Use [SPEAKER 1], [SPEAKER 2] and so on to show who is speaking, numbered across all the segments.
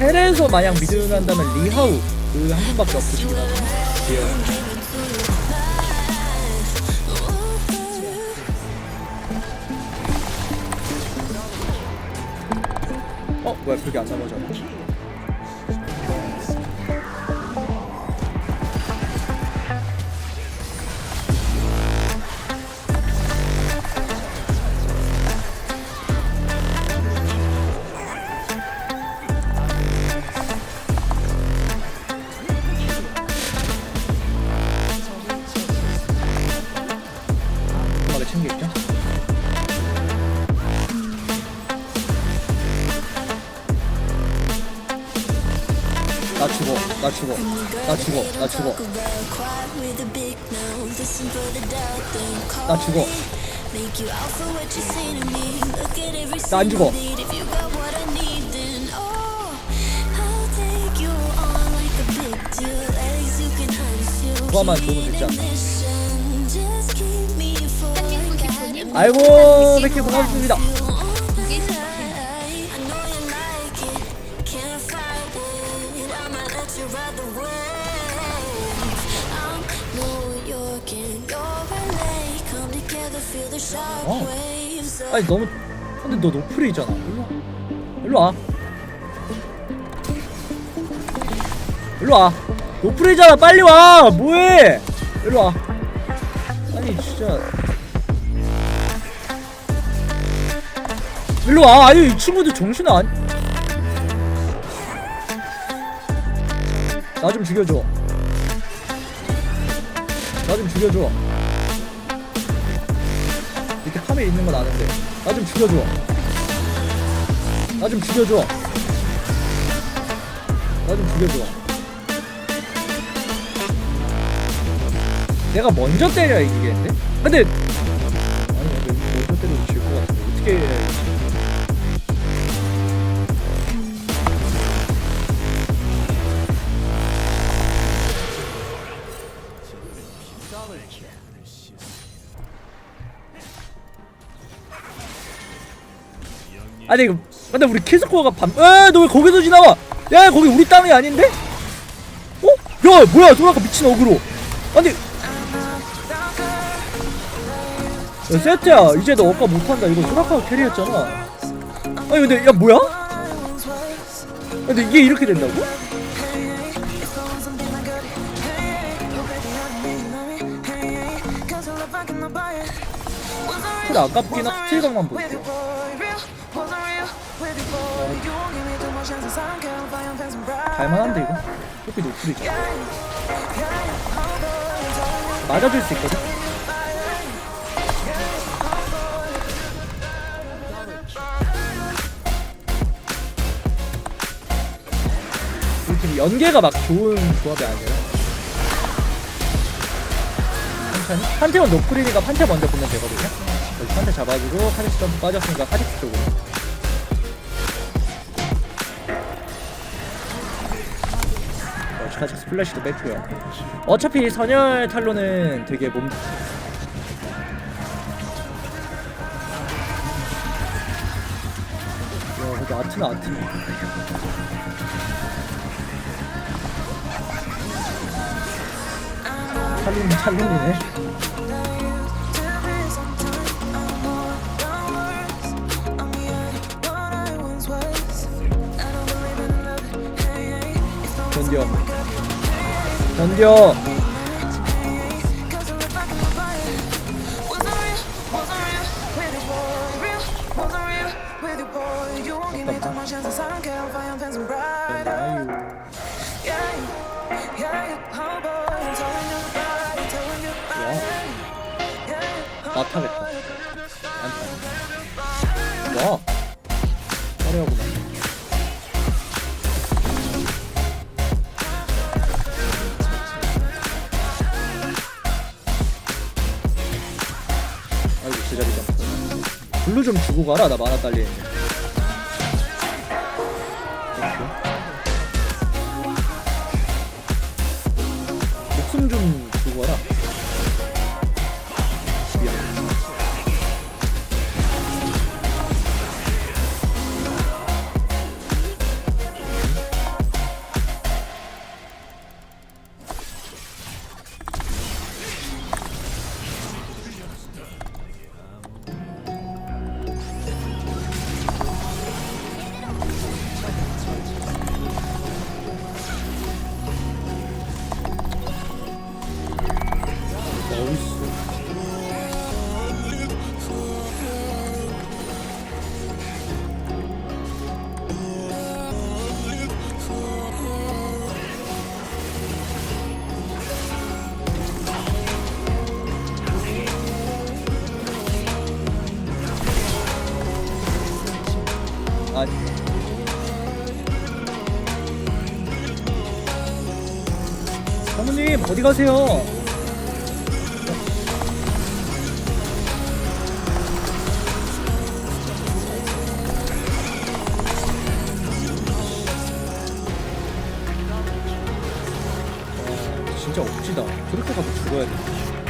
[SPEAKER 1] 헬에서 만약 믿음한다면 리하우 그 한 분밖에 없으시긴 하죠. 예. 어 뭐야 그게 안 넘어졌 나 죽어, 나 죽어, 나 죽어, 나 죽어, 나 죽어. 나 안 죽어.
[SPEAKER 2] oh.
[SPEAKER 1] 그거만 좋으면 되지 않나? 아이고, 백개 고맙습니다. 어. 아니 너무 근데 너 노플이잖아. 일로 와. 일로 와. 일로 와. 노플이잖아. 빨리 와. 뭐해? 일로 와. 아니 진짜. 일로 와. 아니 이 친구들 정신 안. 나 좀 죽여줘. 나 좀 죽여줘. 이렇게 카메 있는 건 아는데. 나 좀 죽여줘. 나 좀 죽여줘. 나 좀 죽여줘. 내가 먼저 때려야 이기겠는데? 근데 아니 근데 먼저 때려도 질것 같은데. 어떻게 해야 지 아니 이거 근데 우리 키스코어가 반.. 에너 왜 거기서 지나와 야 거기 우리 땅이 아닌데? 어? 야 뭐야 소라카 미친 어그로 아니 야 세트야 이제 너 억까 못한다 이거 소라카가 캐리했잖아 아니 근데 야 뭐야? 근데 이게 이렇게 된다고? 근데 아깝긴 하 스틸각만 볼게 갈만한데 이거? 높이 노플이죠 맞아줄 수 있거든? 우리 연계가 막 좋은 조합이 아니라 천천히 판테온 노플이니까 판테 먼저 보면 되거든요 여기 판테 잡아주고 카리스 점프 빠졌으니까 카리스 쪽으로 어차피 스플래시도 뺐고요 어차피 선열 탈로는 되게 몸 야, 근데 아트는 아트네. 찰롱, 찰롱이네. 견뎌. 견뎌. 와, 나 타겠다. 안 타. 와, 화려하구만. 블루 좀 주고 가라 나 만화 딸리 목숨 좀 아 사모님 어디 가세요? 아, 진짜 억지다. 저렇게 가도 죽어야 돼.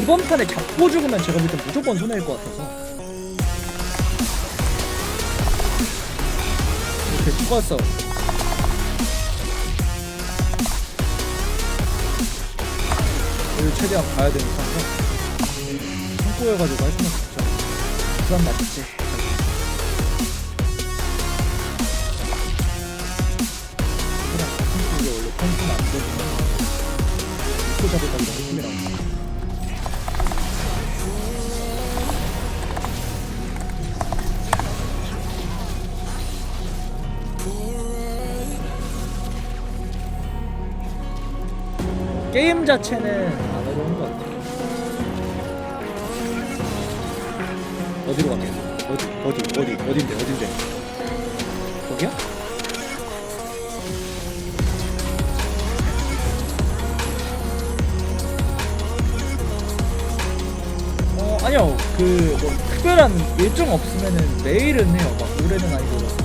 [SPEAKER 1] 이번 판에 잡고 죽으면 제가 볼땐 무조건 손해일 것 같아서. 이렇게 죽었어. 여기 최대한 가야 되는 상태. 창고여가지고 할 수는 없죠. 부산 맞지? 게임 자체는 안 어려운 것 같아요. 어디로 가게? 어디 어디 어디 어딘데 어딘데? 거기야? 어 아니요 그뭐 특별한 일정 없으면은 매일은 해요. 막 올해는 아니고.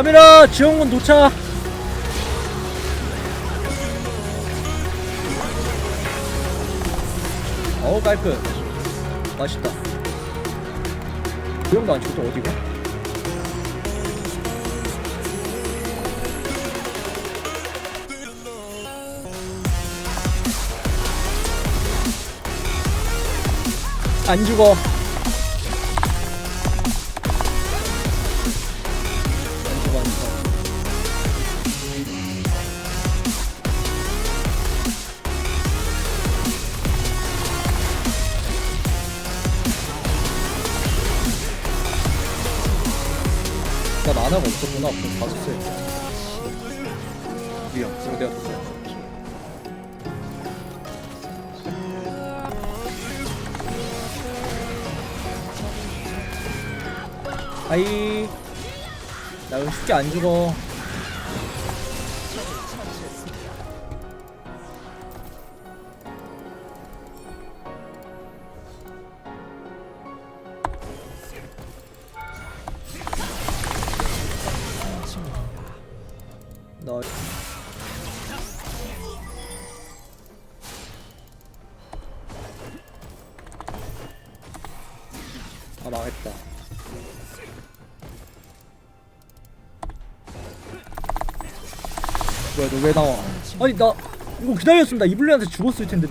[SPEAKER 1] 카메라 지원군 도착. 어우 깔끔. 맛있다. 그 형도 안 치고 또 어디가? 안 죽어. 나 만화가 없었구나. 그럼 봤었어야 돼. 미안. 이거 내가 뒀어. 하이. 나 이거 쉽게 안 죽어. 아, 망했다. 뭐야, 너 왜 나와? 아니, 나 이거 기다렸으면 나 이블리한테 죽었을 텐데.